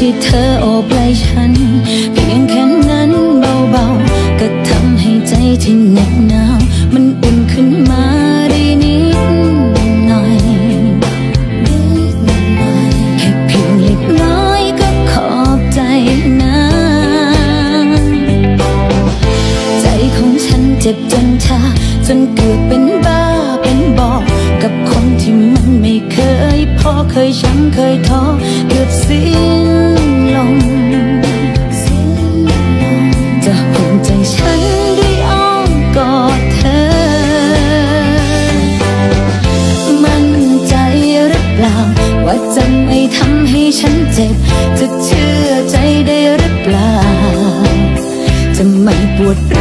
ที่เธอโอบไหล่ฉันเพียงแค่นั้นเบาๆ ก็ทำให้ใจที่เหน็บหนาว มันอุ่นขึ้นมาได้นิดหน่อยแค่เพียงเล็กน้อยก็ขอบใจนะ ใจของฉันเจ็บจนชาจนเกือบเป็นบ้าเป็นบอกกับคนที่มันไม่เคยพอเคยช้ำเคยท้อ ฉันได้ออมกอดเธอ มันใจรืเปล่า ว่าจะไม่ทำให้ฉันเจ็บ จะเชื่อใจได้รืเปล่า จะไม่ปวด